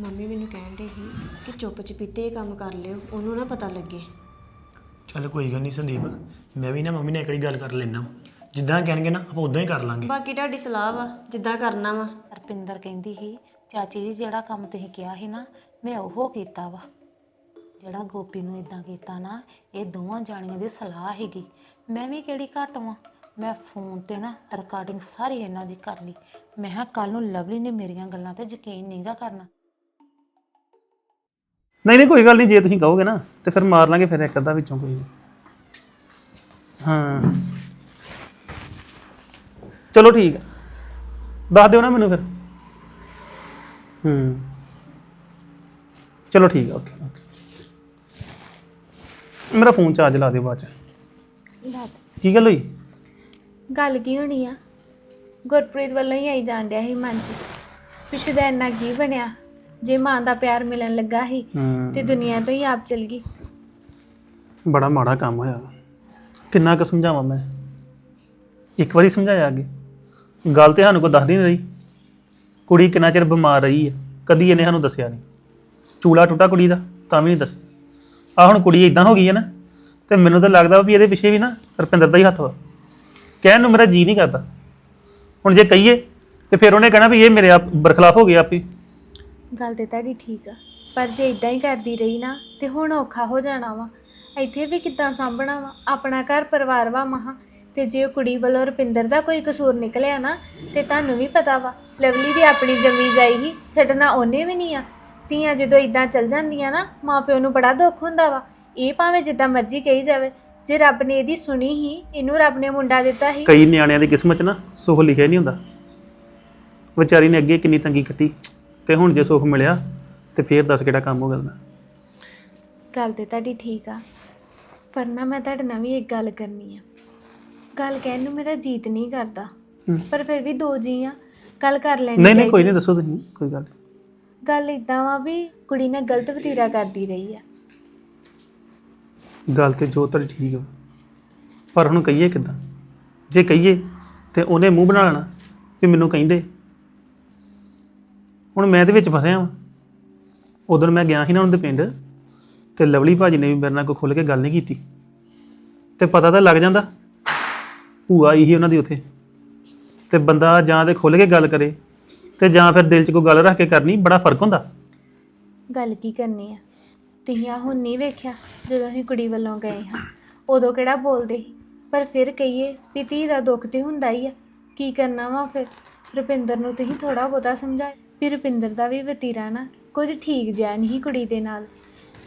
Mummy ਮੈਨੂੰ ਕਹਿਣ ਦੇ ਸੀ ਕਿ ਚੁੱਪ ਚਪੀਤੇ ਇਹ ਕੰਮ ਕਰ ਲਿਓ ਉਹਨੂੰ ਨਾ ਪਤਾ ਲੱਗੇ। ਚੱਲ ਕੋਈ ਗੱਲ ਨਹੀਂ ਸੰਦੀਪ ਮੈਂ ਵੀ ਨਾ ਮੰਮੀ ਨਾਲ ਇੱਕ ਵਾਰੀ ਗੱਲ ਕਰ ਲੈਣਾ ਜਿੱਦਾਂ ਕਹਿਣਗੇ ਨਾ ਆਪਾਂ ਉਦਾਂ ਹੀ ਕਰ ਲਾਂਗੇ। ਬਾਕੀ ਤੁਹਾਡੀ ਸਲਾਹ ਵਾ ਜਿੱਦਾਂ ਕਰਨਾ ਵਾ। ਰਪਿੰਦਰ ਕਹਿੰਦੀ ਸੀ ਚਾਚੀ ਜੀ ਜਿਹੜਾ ਕੰਮ ਤੁਸੀਂ ਕਿਹਾ ਸੀ ਨਾ ਮੈਂ ਉਹ ਕੀਤਾ ਵਾ। ਜਿਹੜਾ ਗੋਪੀ ਨੂੰ ਇਦਾਂ ਕੀਤਾ ਨਾ ਇਹ ਦੋਵਾਂ ਜਾਣੀਆਂ ਦੀ ਸਲਾਹ ਹੈਗੀ ਮੈਂ ਵੀ ਕਿਹੜੀ ਘੱਟ ਵਾਂ? ਮੈਂ ਫੋਨ ਤੇ ਨਾ ਰਿਕਾਰਡਿੰਗ ਸਾਰੀ ਇਹਨਾਂ ਦੀ ਕਰ ਲਈ। ਮੈਂ ਕਿਹਾ ਕੱਲ ਨੂੰ ਲਵਲੀ ਨੇ ਮੇਰੀਆਂ ਗੱਲਾਂ ਤੇ ਯਕੀਨ ਨਹੀਂਗਾ ਕਰਨਾ। ਨਹੀਂ ਨਹੀਂ ਕੋਈ ਗੱਲ ਨਹੀਂ ਜੇ ਤੁਸੀਂ ਕਹੋਗੇ ਨਾ ਤੇ ਫਿਰ ਮਾਰ ਲਾਂਗੇ ਫਿਰ ਇੱਕ ਅੱਧਾ ਵਿੱਚੋਂ ਕੋਈ ਹਾਂ। ਚਲੋ ਠੀਕ ਹੈ ਦੱਸ ਦਿਓ ਨਾ ਮੈਨੂੰ ਫਿਰ। ਹੂੰ। ਚਲੋ ਠੀਕ ਹੈ ਓਕੇ ਓਕੇ। ਮੇਰਾ ਫੋਨ ਚਾਰਜ ਲਾ ਦਿਓ ਬਾਅਦ ਚ। ਕੀ ਗੱਲ ਹੋਈ? ਗੱਲ ਕੀ ਹੋਣੀ ਆ? ਗੁਰਪ੍ਰੀਤ ਵੱਲੋਂ ਹੀ ਆਈ ਜਾਂਦਿਆ ਸੀ ਮਨ 'ਚ। ਪਿਛੇ ਦਾ ਇੰਨਾ ਕੀ ਬਣਿਆ? ਜੇ ਮਾਂ ਦਾ ਪਿਆਰ ਮਿਲਣ ਲੱਗਾ ਸੀ ਹੂੰ। ਤੇ ਦੁਨੀਆ ਤੋਂ ਹੀ ਆਪ ਚਲ ਗਈ। ਬੜਾ ਮਾੜਾ ਕੰਮ ਹੋਇਆ। ਕਿੰਨਾ ਕੁ ਸਮਝਾਵਾਂ ਮੈਂ? ਇੱਕ ਵਾਰੀ ਸਮਝਾਇਆ ਅੱਗੇ। ਗੱਲ ਤੇ ਸਾਨੂੰ ਕੋਈ ਦੱਸਦੀ ਨਹੀਂ ਰਹੀ। ਕੁੜੀ ਕਿੰਨਾ ਚਿਰ ਬਿਮਾਰ ਰਹੀ ਹੈ। ਕਦੀ ਇਹਨੇ ਸਾਨੂੰ ਦੱਸਿਆ ਨਹੀਂ। ਚੂਲਾ ਟੁੱਟਾ ਕੁੜੀ ਦਾ ਤਾਂ ਵੀ ਨਹੀਂ ਦੱਸਿਆ। ਆ ਹੁਣ ਕੁੜੀ ਇਦਾਂ ਹੋ ਗਈ ਹੈ ਨਾ ਤੇ ਮੈਨੂੰ ਤਾਂ ਲੱਗਦਾ ਵੀ ਇਹਦੇ ਪਿੱਛੇ ਵੀ ਨਾ ਰਪਿੰਦਰ ਦਾ ਹੀ ਹੱਥ ਵਾ। ਕਹਿਣ ਨੂੰ ਮੇਰਾ ਜੀ ਨਹੀਂ ਕਰਦਾ। ਹੁਣ ਜੇ ਕਹੀਏ ਤੇ ਫਿਰ ਉਹਨੇ ਕਹਿਣਾ ਵੀ ਇਹ ਮੇਰੇ ਆਪ ਬਰਖਲਾਫ ਹੋ ਗਿਆ ਆਪੀ। ਗੱਲ ਤੇ ਤੁਹਾਡੀ ਠੀਕ ਆ, ਪਰ ਜੇ ਇਦਾਂ ਹੀ ਕਰਦੀ ਰਹੀ ਨਾ, ਤੇ ਹੁਣ ਔਖਾ ਹੋ ਜਾਣਾ ਵਾ। ਇੱਥੇ ਵੀ ਕਿੱਦਾਂ ਸਾਂਭਣਾ ਵਾ? ਆਪਣਾ ਘਰ ਪਰਿਵਾਰ ਵਾ ਮਹਾ, ਤੇ ਜੇ ਉਹ ਕੁੜੀ ਵੱਲੋਂ ਰੁਪਿੰਦਰ ਦਾ ਕੋਈ ਕਸੂਰ ਨਿਕਲਿਆ ਨਾ, ਤੇ ਤੁਹਾਨੂੰ ਵੀ ਪਤਾ ਵਾ, ਲਵਲੀ ਦੀ ਆਪਣੀ ਜ਼ਮੀ ਜਾਈ ਛੱਡਣਾ ਉਹਨੇ ਵੀ ਨਹੀਂ ਆ। ਧੀਆਂ ਜਦੋਂ ਇਦਾਂ ਚੱਲ ਜਾਂਦੀਆਂ ਨਾ, ਮਾਪਿਓ ਨੂੰ ਬੜਾ ਦੁੱਖ ਹੁੰਦਾ ਵਾ। ਇਹ ਭਾਵੇਂ ਜਿੱਦਾਂ ਮਰਜ਼ੀ ਕਹੀ ਜਾਵੇ, ਜੇ ਰੱਬ ਨੇ ਇਹਦੀ ਸੁਣੀ ਹੀ, ਇਹਨੂੰ ਰੱਬ ਨੇ ਮੁੰਡਾ ਦਿੱਤਾ ਸੀ ਕਈ ਨਿਆਣਿਆਂ ਦੀ ਕਿਸਮਤ 'ਚ ਨਾ ਸੁੱਖ ਲਿਖਿਆ ਨਹੀਂ ਹੁੰਦਾ। ਵਿਚਾਰੀ ਨੇ ਅੱਗੇ ਕਿੰਨੀ ਤੰਗੀ ਕੱਟੀ। ਤੇ ਹੁਣ ਜੇ ਸੁੱਖ ਮਿਲਿਆ ਤੇ ਫੇਰ ਦੱਸ ਕਿਹੜਾ ਕੰਮ ਹੋ ਗਿਆ ਉਹਦਾ ਗੱਲ ਤੇ ਤੁਹਾਡੀ ਠੀਕ ਆ ਪਰ ਨਾ ਮੈਂ ਤੁਹਾਡੇ ਨਾਲ ਵੀ ਇੱਕ ਗੱਲ ਕਰਨੀ ਆ ਗੱਲ ਕਹਿਣ ਨੂੰ ਮੇਰਾ ਜੀਤ ਨਹੀਂ ਕਰਦਾ ਹੂੰ। ਪਰ ਫਿਰ ਵੀ ਦੋ ਜੀ ਆ ਗੱਲ ਕਰ ਲੈਣੀ ਨਹੀਂ ਨਹੀਂ ਕੋਈ। ਨਹੀਂ ਦੱਸੋ ਤੁਸੀਂ ਕੋਈ ਗੱਲ ਨਹੀਂ। ਗੱਲ ਇਦਾਂ ਵਾ ਵੀ ਕੁੜੀ ਨੇ ਗਲਤ ਵਤੀਰਾ ਕਰਦੀ ਰਹੀ ਆ ਗੱਲ ਤੇ ਜੋ ਤੁਹਾਡੀ ਠੀਕ ਹੈ ਪਰ ਹੁਣ ਕਹੀਏ ਕਿੱਦਾਂ ਜੇ ਕਹੀਏ ਤੇ ਉਹਨੇ ਮੂੰਹ ਬਣਾ ਲੈਣਾ ਵੀ ਮੈਨੂੰ ਕਹਿੰਦੇ ਹੁਣ ਮੈਂ ਇਹਦੇ ਵਿੱਚ ਫਸਿਆ ਵਾਂ। ਉਦੋਂ ਮੈਂ ਗਿਆ ਸੀ ਨਾ ਉਹਨਾਂ ਦੇ ਪਿੰਡ ਤੇ ਲਵਲੀ ਭਾਜੀ ਨੇ ਵੀ ਮੇਰੇ ਨਾਲ ਕੋਈ ਖੁੱਲ ਕੇ ਗੱਲ ਨਹੀਂ ਕੀਤੀ। ਤੇ ਪਤਾ ਤਾਂ ਲੱਗ ਜਾਂਦਾ, ਭੂਆ ਆਈ ਉਹਨਾਂ ਦੀ ਉੱਥੇ। ਤੇ ਬੰਦਾ ਜਾਂ ਤੇ ਖੁੱਲ ਕੇ ਗੱਲ ਕਰੇ ਤੇ ਜਾਂ ਫਿਰ ਦਿਲ 'ਚ ਕੋਈ ਗੱਲ ਰੱਖ ਕੇ ਕਰਨੀ, ਬੜਾ ਫ਼ਰਕ ਹੁੰਦਾ। ਗੱਲ ਕੀ ਕਰਨੀ ਆ? ਤੁਸੀਂ ਆ ਹੁਣ ਨਹੀਂ ਵੇਖਿਆ ਜਦੋਂ ਅਸੀਂ ਕੁੜੀ ਵੱਲੋਂ ਗਏ ਹਾਂ। ਉਦੋਂ ਕਿਹੜਾ ਬੋਲਦੇ ਸੀ? ਪਰ ਫਿਰ ਕਹੀਏ ਵੀ ਧੀ ਦਾ ਦੁੱਖ ਤੇ ਹੁੰਦਾ ਹੀ ਆ। ਕੀ ਕਰਨਾ ਵਾ ਫਿਰ? ਰੁਪਿੰਦਰ ਨੂੰ ਤੁਸੀਂ ਥੋੜਾ ਬਹੁਤਾ ਸਮਝਾਇਆ। ਵੀ ਰੁਪਿੰਦਰ ਦਾ ਵੀ ਵਤੀਰਾ ਨਾ, ਕੁਝ ਠੀਕ ਜਿਹਾ ਨਹੀਂ ਕੁੜੀ ਦੇ ਨਾਲ।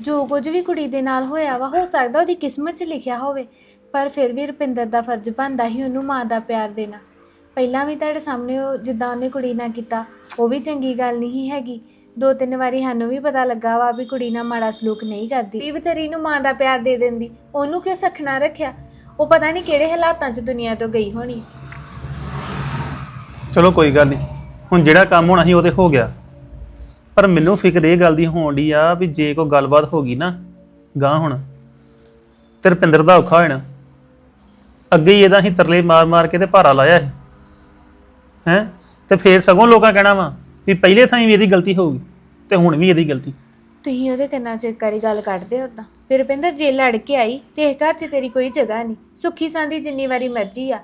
ਜੋ ਕੁਝ ਵੀ ਕੁੜੀ ਦੇ ਨਾਲ ਹੋਇਆ ਵਾ, ਹੋ ਸਕਦਾ ਉਹਦੀ ਕਿਸਮਤ 'ਚ ਲਿਖਿਆ ਹੋਵੇ, ਪਰ ਫਿਰ ਵੀ ਰੁਪਿੰਦਰ ਦਾ ਫਰਜ਼ ਬਣਦਾ ਸੀ ਉਹਨੂੰ ਮਾਂ ਦਾ ਪਿਆਰ ਦੇਣਾ। ਪਹਿਲਾਂ ਵੀ ਤੁਹਾਡੇ ਸਾਹਮਣੇ ਉਹ ਜਿੱਦਾਂ ਉਹਨੇ ਕੁੜੀ ਨਾਲ ਕੀਤਾ, ਉਹ ਵੀ ਚੰਗੀ ਗੱਲ ਨਹੀਂ ਹੈਗੀ। ਦੋ ਤਿੰਨ ਵਾਰੀ ਸਾਨੂੰ ਵੀ ਪਤਾ ਲੱਗਾ ਵਾ ਵੀ ਕੁੜੀ ਨਾਲ ਮਾੜਾ ਸਲੂਕ ਨਹੀਂ ਕਰਦੀ। ਇਹ ਵਿਚਾਰੀ ਨੂੰ ਮਾਂ ਦਾ ਪਿਆਰ ਦੇ ਦਿੰਦੀ, ਉਹਨੂੰ ਕਿਉਂ ਸਖਣਾ ਰੱਖਿਆ? ਉਹ ਪਤਾ ਨਹੀਂ ਕਿਹੜੇ ਹਾਲਾਤਾਂ 'ਚ ਦੁਨੀਆ ਤੋਂ ਗਈ ਹੋਣੀ। ਚਲੋ ਕੋਈ ਗੱਲ ਨਹੀਂ ਹੁਣ ਜਿਹੜਾ ਕੰਮ ਹੋਣਾ ਸੀ ਉਹ ਤੇ ਹੋ ਗਿਆ। ਪਰ ਮੈਨੂੰ ਫਿਕਰ ਇਹ ਗੱਲ ਦੀ ਹੋਣ ਦੀ ਆ ਵੀ ਜੇ ਕੋਈ ਗੱਲਬਾਤ ਹੋ ਗਈ ਨਾ ਗਾਂ ਹੁਣ, ਤੇ ਰੁਪਿੰਦਰ ਦਾ ਔਖਾ ਹੋਣਾ ਅੱਗੇ ਹੀ ਇਹਦਾ ਹੀ ਤਰਲੇ ਮਾਰ ਮਾਰ ਕੇ ਤੇ ਭਾਰਾ ਲਾਇਆ ਹੈ ਹੈ? ਤੇ ਫੇਰ ਸਗੋਂ ਲੋਕਾਂ ਕਹਿਣਾ ਵਾ ਵੀ ਪਹਿਲੇ ਥਾਂ ਵੀ ਇਹਦੀ ਗਲਤੀ ਹੋਊਗੀ, ਤੇ ਹੁਣ ਵੀ ਇਹਦੀ ਗਲਤੀ। ਤੁਸੀਂ ਉਹਦੇ ਕੰਨਾਂ 'ਚ ਇੱਕ ਵਾਰੀ ਗੱਲ ਕੱਢਦੇ ਹੋ ਤਾਂ। ਫਿਰ ਰੁਪਿੰਦਰ ਜੇ ਲੜ ਕੇ ਆਈ ਤੇ ਇਹ ਘਰ 'ਚ ਤੇਰੀ ਕੋਈ ਜਗ੍ਹਾ ਨਹੀਂ। ਸੁੱਖੀ ਸਾਂਦੀ ਜਿੰਨੀ ਵਾਰੀ ਮਰਜ਼ੀ ਆ।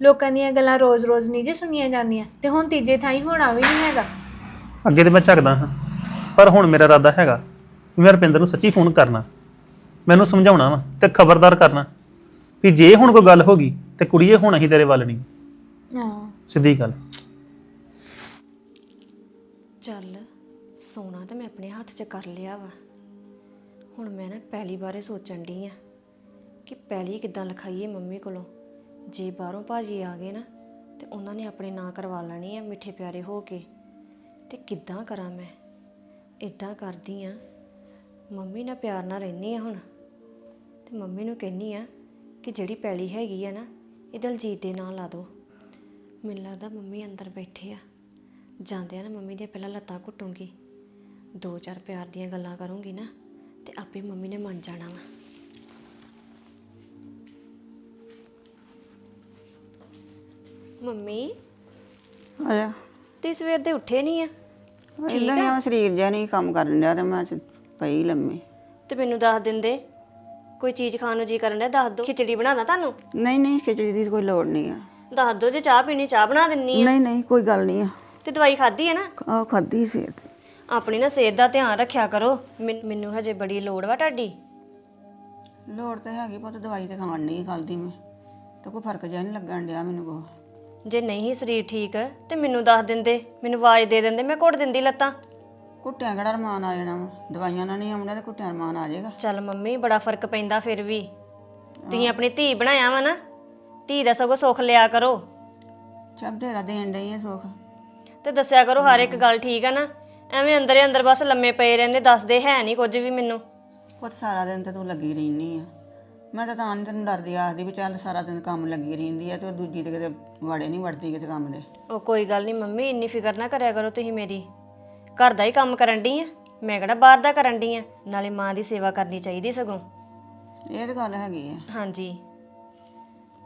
ਲੋਕਾਂ ਦੀਆਂ ਗੱਲਾਂ ਰੋਜ਼-ਰੋਜ਼ ਨਹੀਂ ਜੇ ਸੁਣੀਆਂ ਜਾਂਦੀਆਂ। ਤੇ ਹੁਣ ਤੀਜੇ ਥਾਂ ਹੀ ਹੋਣਾ ਵੀ ਨਹੀਂ ਹੈਗਾ। ਅੱਗੇ ਤੇ ਮੈਂ ਝੱਕਦਾ ਹਾਂ ਪਰ ਹੁਣ ਮੇਰਾ ਇਰਾਦਾ ਹੈਗਾ ਵੀ ਮੈਂ ਰੁਪਿੰਦਰ ਨੂੰ ਸੱਚੀ ਫੋਨ ਕਰਨਾ ਮੈਨੂੰ ਸਮਝਾਉਣਾ ਵਾ ਤੇ ਖਬਰਦਾਰ ਕਰਨਾ ਵੀ ਜੇ ਹੁਣ ਕੋਈ ਗੱਲ ਹੋ ਗਈ ਤੇ ਕੁੜੀਏ ਹੁਣ ਅਸੀਂ ਤੇਰੇ ਵੱਲ ਨਹੀਂ। ਹਾਂ। ਸਿੱਧੀ ਗੱਲ। ਚੱਲ ਸੋਨਾ ਤਾਂ ਮੈਂ ਆਪਣੇ ਹੱਥ 'ਚ ਕਰ ਲਿਆ ਵਾ। ਹੁਣ ਮੈਂ ਨਾ ਪਹਿਲੀ ਬਾਰੇ ਸੋਚਣ ਡਈ ਆ ਕਿ ਪਹਿਲੀ ਕਿੱਦਾਂ ਲਿਖਾਈਏ ਮੰਮੀ ਕੋਲੋਂ। ਜੇ ਬਾਹਰੋਂ ਭਾਜੀ ਆ ਗਏ ਨਾ, ਤੇ ਉਹਨਾਂ ਨੇ ਆਪਣੇ ਨਾਂ ਕਰਵਾ ਲੈਣੇ ਆ ਮਿੱਠੇ ਪਿਆਰੇ ਹੋ ਕੇ। ਤੇ ਕਿੱਦਾਂ ਕਰਾਂ ਮੈਂ? ਇਦਾਂ ਕਰਦੀ ਆ। ਮੰਮੀ ਨਾਲ ਪਿਆਰ ਨਾਲ ਰਹਿੰਦੀ ਆ ਹੁਣ। ਤੇ ਮੰਮੀ ਨੂੰ ਕਹਿੰਨੀ ਆ ਕਿ ਜਿਹੜੀ ਪੈਲੀ ਹੈਗੀ ਆ ਨਾ, ਇਹ ਦਲਜੀਤ ਦੇ ਨਾਂ ਲਾ ਦਿਓ ਮੈਨੂੰ ਲੱਗਦਾ ਮੰਮੀ ਅੰਦਰ ਬੈਠੇ ਆ। ਜਾਂਦੇ ਆ ਨਾ ਮੰਮੀ ਦੀਆਂ ਪਹਿਲਾਂ ਲੱਤਾਂ ਘੁੱਟੂੰਗੀ। ਦੋ ਚਾਰ ਪਿਆਰ ਦੀਆਂ ਗੱਲਾਂ ਕਰੂੰਗੀ ਨਾ, ਤੇ ਆਪੇ ਮੰਮੀ ਨੇ ਮੰਨ ਜਾਣਾ ਵਾ। ਮੰਮੀ? ਆਇਆ। ਤੇ ਸਵੇਰ ਦੇ ਉੱਠੇ ਨਹੀਂ ਆ? ਇਦਾਂ ਹੀ ਆ? ਸਰੀਰ ਜਿਹਾ ਨਹੀਂ ਕੰਮ ਕਰਨ ਡਿਆ ਤੇ ਮੈਂ ਚ- ਪਈ ਲੰਮੇ। ਤੇ ਮੈਨੂੰ ਦੱਸ ਦਿੰਦੇ ਕੋਈ ਚੀਜ਼ ਖਾਣ ਨੂੰ ਜੀ ਕਰਨ ਡਿਆ ਦੱਸ ਦੋ। ਖਿਚੜੀ ਬਣਾਦਾ ਤੁਹਾਨੂੰ? ਨਹੀਂ ਨਹੀਂ ਖਿਚੜੀ ਦੀ ਕੋਈ ਲੋੜ ਨਹੀਂ ਆ। ਦੱਸ ਦੋ ਜੇ ਚਾਹ ਪੀਣੀ ਚਾਹ ਬਣਾ ਦਿੰਨੀ ਆ। ਨਹੀਂ ਨਹੀਂ ਕੋਈ ਗੱਲ ਨਹੀਂ ਆ। ਤੇ ਦਵਾਈ ਖਾਧੀ ਹੈ ਨਾ? ਆ ਖਾਦੀ ਸਿਰ ਤੇ ਆਪਣੀ ਨਾ ਸਿਹਤ ਦਾ ਧਿਆਨ ਰੱਖਿਆ ਕਰੋ। ਮੈਨ- ਮੈਨੂੰ ਹਜੇ ਬੜੀ ਲੋੜ ਵਾ ਤੁਹਾਡੀ। ਲੋੜ ਤੇ ਹੈਗੀ ਪੁੱਤ ਦਵਾਈ ਤੇ ਖਾਣ ਨਹੀਂ ਖਾਲਦੀ ਮੈਂ। ਤੇ ਕੋਈ ਫ਼ਰਕ ਜਿਹਾ ਨਹੀਂ ਲੱਗਣ ਡਿਆ ਮੈਨੂੰ ਕੋ। ਜੇ ਨਹੀਂ ਸਰੀਰ ਠੀਕ ਤੇ ਮੈਨੂੰ ਦੱਸ ਦਿੰਦੇ ਮੈਨੂੰ ਆਵਾਜ਼ ਦੇ ਦਿੰਦੇ ਮੈਂ ਘੁੱਟ ਦਿੰਦੀ ਲੱਤਾਂ। ਕੁੱਟਿਆਂ ਕਿਹੜਾ ਰਮਾਨ ਆ ਜਾਣਾ ਵਾ? ਦਵਾਈਆਂ ਨਾਲ ਨਹੀਂ ਆਉਣਾ ਤੇ ਕੁੱਟਿਆਂ ਰਮਾਨ ਆ ਜਾਏਗਾ। ਚੱਲ ਮੰਮੀ ਬੜਾ ਫ਼ਰਕ ਪੈਂਦਾ ਫਿਰ ਵੀ। ਤੁਸੀਂ ਆਪਣੀ ਧੀ ਬਣਾਇਆ ਵਾ ਨਾ ਧੀ ਦਾ ਸਗੋਂ ਸੁੱਖ ਲਿਆ ਕਰੋ। ਚੱਬ ਢੇਰਾ ਦੇਣ ਡਈ ਆ ਸੁੱਖ। ਤੇ ਦੱਸਿਆ ਕਰੋ ਹਰ ਇੱਕ ਗੱਲ ਠੀਕ ਆ ਨਾ ਐਵੇਂ ਅੰਦਰੇ ਅੰਦਰ ਬਸ ਲੰਮੇ ਪਏ ਰਹਿੰਦੇ ਦੱਸਦੇ ਹੈ ਨਹੀਂ ਕੁਝ ਵੀ ਮੈਨੂੰ। ਪੁੱਤ ਸਾਰਾ ਦਿਨ ਤੇ ਤੂੰ ਲੱਗੀ ਰਹਿਨੀ ਆ। ਮੈਂ ਤਾਂ ਤਾਂ ਨੀ ਤੈਨੂੰ ਡਰਦੀ ਆਖਦੀ ਵੀ ਚੱਲ ਸਾਰਾ ਦਿਨ ਕੰਮ ਲੱਗੀ ਰਹਿੰਦੀ ਆ ਤੇ ਉਹ ਦੂਜੀ ਤੇ ਕਿਤੇ ਵਾੜੇ ਨਹੀਂ ਵੜਦੀ ਕਿਤੇ ਕੰਮ ਦੇ। ਉਹ ਕੋਈ ਗੱਲ ਨਹੀਂ ਮੰਮੀ ਇੰਨੀ ਫਿਕਰ ਨਾ ਕਰਿਆ ਕਰੋ ਤੁਸੀਂ ਮੇਰੀ। ਘਰ ਦਾ ਹੀ ਕੰਮ ਕਰਨ ਡਈ ਆ ਮੈਂ ਕਿਹੜਾ ਬਾਹਰ ਦਾ ਕਰਨ ਡਈ ਆ ਨਾਲੇ ਮਾਂ ਦੀ ਸੇਵਾ ਕਰਨੀ ਚਾਹੀਦੀ ਸਗੋਂ। ਇਹ ਤਾਂ ਗੱਲ ਹੈਗੀ ਆ। ਹਾਂਜੀ।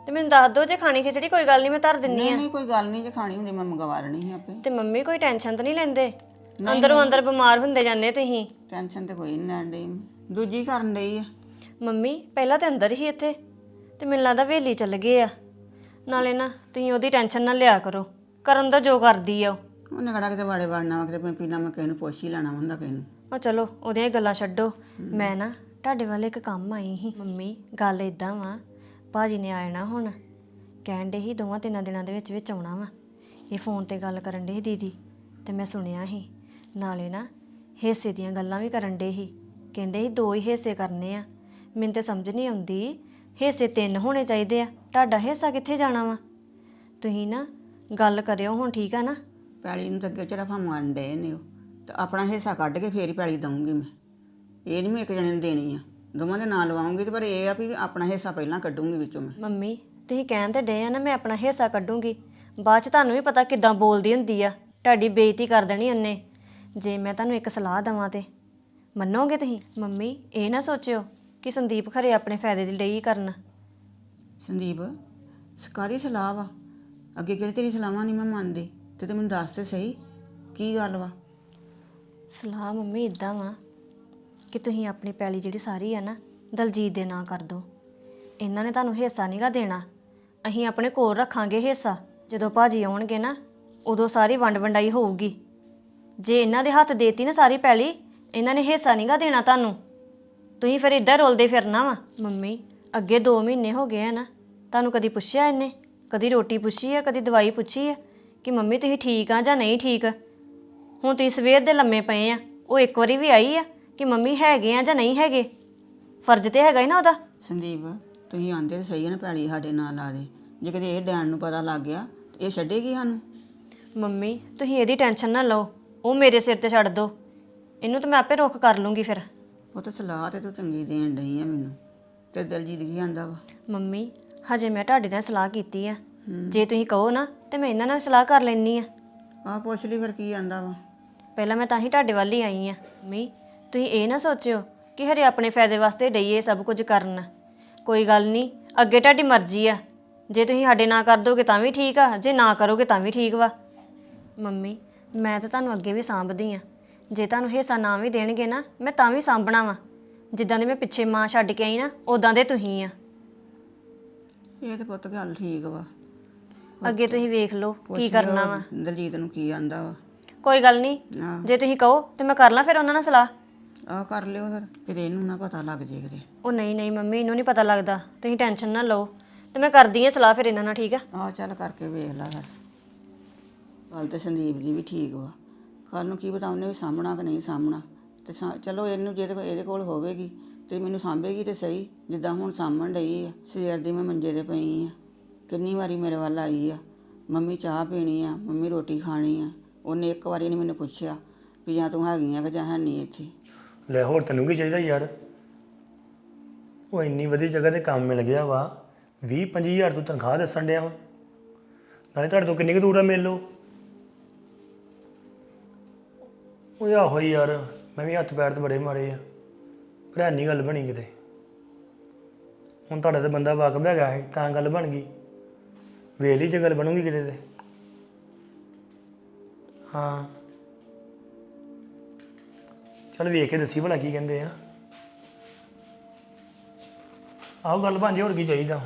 ਤੇ ਮੈਨੂੰ ਦੱਸ ਦਿਓ ਜੇ ਖਾਣੀ ਖਿਚੜੀ ਕੋਈ ਗੱਲ ਨਹੀਂ ਮੈਂ ਧਰ ਦਿੰਨੀ ਨਹੀਂ ਆ। ਨਹੀਂ ਕੋਈ ਗੱਲ ਨਹੀਂ ਜੇ ਖਾਣੀ ਹੁੰਦੀ ਮੈਂ ਮੰਗਵਾ ਲੈਣੀ ਸੀ ਆਪੇ। ਤੇ ਮੰਮੀ ਕੋਈ ਟੈਨਸ਼ਨ ਤਾਂ ਨਹੀਂ ਲੈਂਦੇ? ਅੰਦਰੋਂ ਅੰਦਰ ਬਿਮਾਰ ਹੁੰਦੇ ਜਾਂਦੇ ਤੁਸੀਂ। ਟੈਨਸ਼ਨ ਤੇ ਕੋਈ ਨਹੀਂ ਲੈਣ ਡਈ। ਦੂਜੀ ਕਰਨ ਡਈ ਆ। ਮੰਮੀ ਪਹਿਲਾਂ ਤੇ ਅੰਦਰ ਹੀ ਇੱਥੇ ਤੇ ਮੈਨੂੰ ਲੱਗਦਾ ਵੇਲੀ ਚੱਲ ਗਏ ਆ। ਨਾਲੇ ਨਾ ਤੁਸੀਂ ਉਹਦੀ ਟੈਨਸ਼ਨ ਨਾ ਲਿਆ ਕਰੋ ਕਰਨ ਦਾ ਜੋ ਕਰਦੀ ਆ ਉਹ। ਉਹਨੇ ਕਿਹੜਾ ਕਿਤੇ ਵਾੜੇ ਵੜਨਾ ਵਾ ਕਿਤੇ ਮੈਂ ਪੀਣਾ ਮੈਂ ਕਿਸੇ ਨੂੰ ਪੁੱਛ ਹੀ ਲੈਣਾ ਹੁੰਦਾ ਕਿਸੇ ਨੂੰ। ਉਹ ਚਲੋ ਉਹਦੀਆਂ ਹੀ ਗੱਲਾਂ ਛੱਡੋ। ਮੈਂ ਨਾ ਤੁਹਾਡੇ ਵੱਲ ਇੱਕ ਕੰਮ ਆਈ ਸੀ। ਮੰਮੀ ਗੱਲ ਇਦਾਂ ਵਾ ਭਾਜੀ ਨੇ ਆ ਜਾਣਾ ਹੁਣ ਕਹਿਣ ਦੇ ਸੀ ਦੋਵਾਂ ਤਿੰਨਾਂ ਦਿਨਾਂ ਦੇ ਵਿੱਚ ਵਿੱਚ ਆਉਣਾ ਵਾ। ਇਹ ਫੋਨ ਤੇ ਗੱਲ ਕਰਨ ਦੇ ਸੀ ਦੀਦੀ ਤੇ ਮੈਂ ਸੁਣਿਆ ਸੀ। ਨਾਲੇ ਨਾ ਹਿੱਸੇ ਦੀਆਂ ਗੱਲਾਂ ਵੀ ਕਰਨ ਦੇ ਸੀ। ਕਹਿੰਦੇ ਸੀ ਦੋ ਹੀ ਹਿੱਸੇ ਕਰਨੇ ਆ ਮੈਨੂੰ ਤੇ ਸਮਝ ਨਹੀਂ ਆਉਂਦੀ। ਹਿੱਸੇ ਤਿੰਨ ਹੋਣੇ ਚਾਹੀਦੇ ਆ। ਤੁਹਾਡਾ ਹਿੱਸਾ ਕਿੱਥੇ ਜਾਣਾ ਵਾ? ਤੁਸੀਂ ਨਾ ਗੱਲ ਕਰਿਓ ਹੁਣ ਠੀਕ ਆ ਨਾ? ਪੈਲੀ ਨੂੰ ਤਾਂ ਅੱਗੇ ਚੜਫਾ ਮਾਰਨ ਨੇ ਉਹ। ਤੇ ਆਪਣਾ ਹਿੱਸਾ ਕੱਢ ਕੇ ਫੇਰ ਹੀ ਪੈਲੀ ਦਊਂਗੀ ਮੈਂ। ਇਹ ਨਹੀਂ ਮੈਂ ਇੱਕ ਜਣੇ ਨੂੰ ਦੇਣੀ ਆ। ਦੋਵਾਂ ਦੇ ਨਾਂ ਲਵਾਉਂਗੀ ਤੇ ਪਰ ਇਹ ਆ ਵੀ ਆਪਣਾ ਹਿੱਸਾ ਪਹਿਲਾਂ ਕੱਢੂੰਗੀ ਵਿੱਚੋਂ ਮੈਂ। ਮੰਮੀ ਤੁਸੀਂ ਕਹਿਣ ਤੇ ਡੇ ਆ ਨਾ ਮੈਂ ਆਪਣਾ ਹਿੱਸਾ ਕੱਢੂੰਗੀ। ਬਾਅਦ ਚ ਤੁਹਾਨੂੰ ਵੀ ਪਤਾ ਕਿੱਦਾਂ ਬੋਲਦੀ ਹੁੰਦੀ ਆ। ਤੁਹਾਡੀ ਬੇਇੱਜ਼ਤੀ ਕਰ ਦੇਣੀ ਉਹਨੇ। ਜੇ ਮੈਂ ਤੁਹਾਨੂੰ ਇੱਕ ਸਲਾਹ ਦਵਾਂ ਤੇ। ਮੰਨੋਗੇ ਤੁਸੀਂ? ਮੰਮੀ ਇਹ ਨਾ ਸੋਚਿਓ। ਕਿ ਸੰਦੀਪ ਖਰੇ ਆਪਣੇ ਫਾਇਦੇ ਦੀ ਲਈ ਕਰਨ? ਸੰਦੀਪ ਸਕਾਰੀ ਸਲਾਹ ਵਾ। ਅੱਗੇ ਕਿਹੜੀ ਤੇਰੀ ਸਲਾਹਾਂ ਨਹੀਂ ਮੈਂ ਮੰਨਦੀ ਤੇ ਤੂੰ ਮੈਨੂੰ ਦੱਸ ਤੇ ਸਹੀ ਕੀ ਗੱਲ ਵਾ? ਸਲਾਹ ਮੰਮੀ ਇਦਾਂ ਵਾ ਕਿ ਤੁਸੀਂ ਆਪਣੀ ਪੈਲੀ ਜਿਹੜੀ ਸਾਰੀ ਆ ਨਾ ਦਲਜੀਤ ਦੇ ਨਾਂ ਕਰ ਦਿਓ। ਇਹਨਾਂ ਨੇ ਤੁਹਾਨੂੰ ਹਿੱਸਾ ਨਹੀਂਗਾ ਦੇਣਾ। ਅਸੀਂ ਆਪਣੇ ਕੋਲ ਰੱਖਾਂਗੇ ਹਿੱਸਾ। ਜਦੋਂ ਭਾਜੀ ਆਉਣਗੇ ਨਾ ਉਦੋਂ ਸਾਰੀ ਵੰਡ ਵੰਡਾਈ ਹੋਊਗੀ। ਜੇ ਇਹਨਾਂ ਦੇ ਹੱਥ ਦੇਤੀ ਨਾ ਸਾਰੀ ਪੈਲੀ ਇਹਨਾਂ ਨੇ ਹਿੱਸਾ ਨਹੀਂਗਾ ਦੇਣਾ ਤੁਹਾਨੂੰ। ਤੁਸੀਂ ਫਿਰ ਇੱਧਰ ਰੋਲਦੇ ਫਿਰਨਾ ਵਾ? ਮੰਮੀ ਅੱਗੇ 2 ਮਹੀਨੇ ਹੋ ਗਏ ਆ ਨਾ ਤੁਹਾਨੂੰ ਕਦੀ ਪੁੱਛਿਆ ਇਹਨੇ? ਕਦੀ ਰੋਟੀ ਪੁੱਛੀ ਆ ਕਦੀ ਦਵਾਈ ਪੁੱਛੀ ਆ ਕਿ ਮੰਮੀ ਤੁਸੀਂ ਠੀਕ ਆ ਜਾਂ ਨਹੀਂ ਠੀਕ? ਹੁਣ ਤੁਸੀਂ ਸਵੇਰ ਦੇ ਲੰਮੇ ਪਏ ਆ ਉਹ ਇੱਕ ਵਾਰੀ ਵੀ ਆਈ ਆ ਕਿ ਮੰਮੀ ਹੈਗੇ ਆ ਜਾਂ ਨਹੀਂ ਹੈਗੇ? ਫਰਜ਼ ਤੇ ਹੈਗਾ ਹੀ ਨਾ ਉਹਦਾ। ਸੰਦੀਪ ਤੁਸੀਂ ਆਂਦੇ ਤੇ ਸਹੀ ਆ ਨਾ ਪੈਲੀ ਸਾਡੇ ਨਾਲ ਲਾ ਦੇ ਜੇ ਕਦੇ ਇਹ ਡੈਣ ਨੂੰ ਪਤਾ ਲੱਗ ਗਿਆ ਤੇ ਇਹ ਛੱਡੇਗੀ ਸਾਨੂੰ? ਮੰਮੀ ਤੁਸੀਂ ਇਹਦੀ ਟੈਨਸ਼ਨ ਨਾ ਲਓ ਉਹ ਮੇਰੇ ਸਿਰ ਤੇ ਛੱਡ ਦਿਓ ਇਹਨੂੰ ਤਾਂ ਮੈਂ ਆਪੇ ਰੁੱਖ ਕਰ ਲੂੰਗੀ ਫਿਰ। ਉਹ ਤਾਂ ਸਲਾਹ ਤੇ ਤੂੰ ਚੰਗੀ ਦੇਣ ਡਈ ਆ ਮੈਨੂੰ। ਤੇ ਦਲਜੀਤ ਕੀ ਆਂਦਾ ਵਾ? ਮੰਮੀ ਹਜੇ ਮੈਂ ਤੁਹਾਡੇ ਨਾਲ ਸਲਾਹ ਕੀਤੀ ਆ। ਜੇ ਤੁਸੀਂ ਕਹੋ ਨਾ ਤੇ ਮੈਂ ਇਹਨਾਂ ਨਾਲ ਸਲਾਹ ਕਰ ਲੈਣੀ ਆ। ਆਹ ਪੁੱਛ ਲਈ ਫਿਰ ਕੀ ਆਂਦਾ ਵਾ। ਪਹਿਲਾਂ ਮੈਂ ਤਾਂ ਹੀ ਤੁਹਾਡੇ ਵੱਲ ਹੀ ਆਈ ਆ। ਮੰਮੀ ਤੁਸੀਂ ਇਹ ਨਾ ਸੋਚਿਓ ਕਿ ਹਰੇ ਆਪਣੇ ਫਾਇਦੇ ਵਾਸਤੇ ਡਈਏ ਸਭ ਕੁਝ ਕਰਨ। ਕੋਈ ਗੱਲ ਨਹੀਂ ਅੱਗੇ ਤੁਹਾਡੀ ਮਰਜ਼ੀ ਆ। ਜੇ ਤੁਸੀਂ ਸਾਡੇ ਨਾਲ ਕਰ ਦੋਗੇ ਤਾਂ ਵੀ ਠੀਕ ਆ ਜੇ ਨਾ ਕਰੋਗੇ ਤਾਂ ਵੀ ਠੀਕ ਵਾ। ਮੰਮੀ ਮੈਂ ਤਾਂ ਤੁਹਾਨੂੰ ਅੱਗੇ ਵੀ ਸਾਂਭਦੀ ਆ। ਜੇ ਤੁਹਾਨੂੰ ਹਿੱਸਾ ਨਾ ਵੀ ਦੇਣਗੇ ਨਾ ਮੈਂ ਤਾਂ ਵੀ ਸਾਂਭਣਾ ਵਾ। ਜਿੱਦਾਂ ਦੀ ਮੈਂ ਪਿੱਛੇ ਮਾਂ ਛੱਡ ਕੇ ਆਈ ਨਾ ਉਦਾਂ ਦੇ ਤੁਸੀਂ ਆ। ਇਹ ਤੇ ਪੁੱਤ ਗੱਲ ਠੀਕ ਵਾ। ਅੱਗੇ ਤੁਸੀਂ ਵੇਖ ਲਓ ਪੁੱਛ ਕੀ ਲਿਓ ਕਰਨਾ ਵਾ। ਦਲਜੀਤ ਨੂੰ ਕੀ ਆਂਦਾ ਵਾ। ਕੋਈ ਗੱਲ ਨਹੀਂ ਆਹ ਜੇ ਤੁਸੀਂ ਕਹੋ ਤੇ ਮੈਂ ਕਰ ਲਾਂ ਫਿਰ ਉਹਨਾਂ ਨਾਲ ਸਲਾਹ। ਆਹ ਕਰ ਲਿਓ ਫਿਰ ਕਿਤੇ ਇਹਨੂੰ ਨਾ ਪਤਾ ਲੱਗ ਜੇ ਕਿਤੇ। ਉਹ ਨਹੀਂ ਨਹੀਂ ਮੰਮੀ ਇਹਨੂੰ ਨਹੀਂ ਪਤਾ ਲੱਗਦਾ। ਤੁਸੀਂ ਟੈਨਸ਼ਨ ਨਾ ਲਓ। ਤੇ ਮੈਂ ਕਰਦੀ ਹਾਂ ਸਲਾਹ ਫਿਰ ਇਹਨਾਂ ਨਾਲ ਠੀਕ ਆ? ਆਹ ਚੱਲ ਕਰਕੇ ਵੇਖ ਲੈ ਫਿਰ। ਗੱਲ ਤੇ ਸੰਦੀਪ ਦੀ ਵੀ ਠੀਕ ਵਾ। ਕੱਲ ਨੂੰ ਕੀ ਪਤਾ ਉਹਨੇ ਵੀ ਸਾਹਮਣਾ ਕਿ ਨਹੀਂ ਸਾਹਮਣਾ? ਤੇ ਸਾ- ਚਲੋ ਇਹਨੂੰ ਜਿਹਦੇ ਕੋਲ ਇਹਦੇ ਕੋਲ ਹੋਵੇਗੀ, ਤੇ ਮੈਨੂੰ ਸਾਂਭੇਗੀ ਤੇ ਸਹੀ। ਜਿੱਦਾਂ ਹੁਣ ਸਾਂਭਣ ਡਈ ਆ, ਸਵੇਰ ਦੀ ਮੈਂ ਮੰਜੇ ਤੇ ਪਈ ਆ। ਕਿੰਨੀ ਵਾਰੀ ਮੇਰੇ ਵੱਲ ਆਈ ਆ। ਮੰਮੀ ਚਾਹ ਪੀਣੀ ਆ, ਮੰਮੀ ਰੋਟੀ ਖਾਣੀ ਆ। ਉਹਨੇ ਇੱਕ ਵਾਰੀ ਨਹੀਂ ਮੈਨੂੰ ਪੁੱਛਿਆ ਵੀ ਜਾਂ ਤੂੰ ਹੈਗੀ ਆ ਕਿ ਜਾਂ ਹੈ ਨਹੀਂ ਇੱਥੇ। ਲੈ ਹੋਰ ਤੈਨੂੰ ਕੀ ਚਾਹੀਦਾ ਯਾਰ? ਉਹ ਇੰਨੀ ਵਧੀਆ ਜਗ੍ਹਾ ਤੇ ਕੰਮ ਮਿਲ ਗਿਆ ਵਾ। 20 25000 ਤੂੰ ਤਨਖਾਹ ਦੱਸਣ ਡਿਆ ਵਾ। ਨਾਲੇ ਤੁਹਾਡੇ ਤੋਂ ਕਿੰਨੀ ਕੁ ਦੂਰ ਆ ਮਿਲ ਲਓ ਉਹ ਆਹੋ ਹੀ ਯਾਰ, ਮੈਂ ਵੀ ਹੱਥ ਪੈਰ ਤੇ ਬੜੇ ਮਾਰੇ ਆ। ਪਰ ਐਨੀ ਗੱਲ ਬਣੀ ਕਿਤੇ। ਹੁਣ ਤੁਹਾਡਾ ਤੇ ਬੰਦਾ ਵਾਕਬ ਹੈਗਾ ਹੈ ਤਾਂ ਗੱਲ ਬਣ ਗਈ। ਵੇਖ ਲਈ ਜੇ ਗੱਲ ਬਣੂਗੀ ਕਿਤੇ ਤੇ। ਹਾਂ। ਚਲ ਵੇਖ ਕੇ ਦੱਸੀ ਭਲਾ ਕੀ ਕਹਿੰਦੇ ਆ। ਆਹ ਗੱਲ ਭਾਂਜੀ ਹੋਰ ਕੀ ਚਾਹੀਦਾ।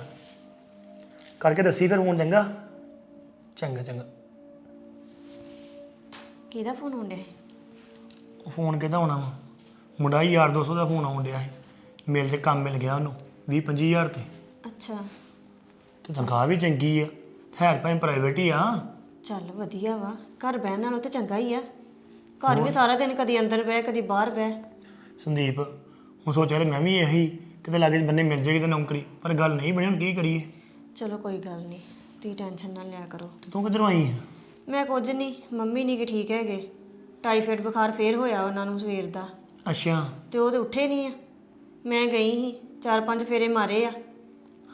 ਕਰਕੇ ਦੱਸੀ ਫਿਰ ਫੋਨ ਚੰਗਾ। ਚੰਗਾ ਚੰਗਾ। ਕਿਹਦਾ ਫੋਨ ਆਉਂਦਾ ਹੈ ਫੋਨ ਕਿਹਦਾ ਹੋਣਾ ਵਾ? ਮੁੰਡਾ ਹੀ ਯਾਰ 200 ਦਾ ਫੋਨ ਆਉਣ ਡਿਆ ਸੀ। ਮੇਲ ਤੇ ਕੰਮ ਮਿਲ ਗਿਆ ਉਹਨੂੰ 20 25000 ਤੇ। ਅੱਛਾ। ਤੇ ਤਨਖਾਹ ਵੀ ਚੰਗੀ ਆ। ਹੈ ਭਾਵੇਂ ਪ੍ਰਾਈਵੇਟ ਹੀ ਆ। ਚੱਲ ਵਧੀਆ ਵਾ ਘਰ ਬਹਿਣ ਨਾਲੋਂ ਤੇ ਚੰਗਾ ਹੀ ਆ। ਘਰ ਵੀ ਸਾਰਾ ਦਿਨ ਕਦੀ ਅੰਦਰ ਬਹਿ ਕਦੀ ਬਾਹਰ ਬਹਿ। ਸੰਦੀਪ ਹੁਣ ਸੋਚਿਆ ਤੇ ਮੈਂ ਵੀ ਇਹੀ ਕਿਤੇ ਲਾਗੇ ਬੰਨੇ ਮਿਲ ਜਾਏਗੀ ਤੇ ਨੌਕਰੀ ਪਰ ਗੱਲ ਨਹੀਂ ਬਣੀ ਹੁਣ ਕੀ ਕਰੀਏ? ਚਲੋ ਕੋਈ ਗੱਲ ਨਹੀਂ ਤੁਸੀਂ ਟੈਨਸ਼ਨ ਨਾ ਲਿਆ ਕਰੋ। ਤੇ ਤੂੰ ਕਿੱਧਰੋਂ ਆਈ ਹੈ ਮੈਂ ਕੁਝ ਨਹੀਂ ਮੰਮੀ ਨਹੀਂ ਕਿ ਠੀਕ ਹੈਗੇ। ਟਾਈਫਾਇਡ ਬੁਖਾਰ ਫੇਰ ਹੋਇਆ ਉਹਨਾਂ ਨੂੰ ਸਵੇਰ ਦਾ। ਅੱਛਾ। ਤੇ ਉਹ ਤੇ ਉੱਠੇ ਨਹੀਂ ਆ। ਮੈਂ ਗਈ ਸੀ ਚਾਰ ਪੰਜ ਫੇਰੇ ਮਾਰੇ ਆ।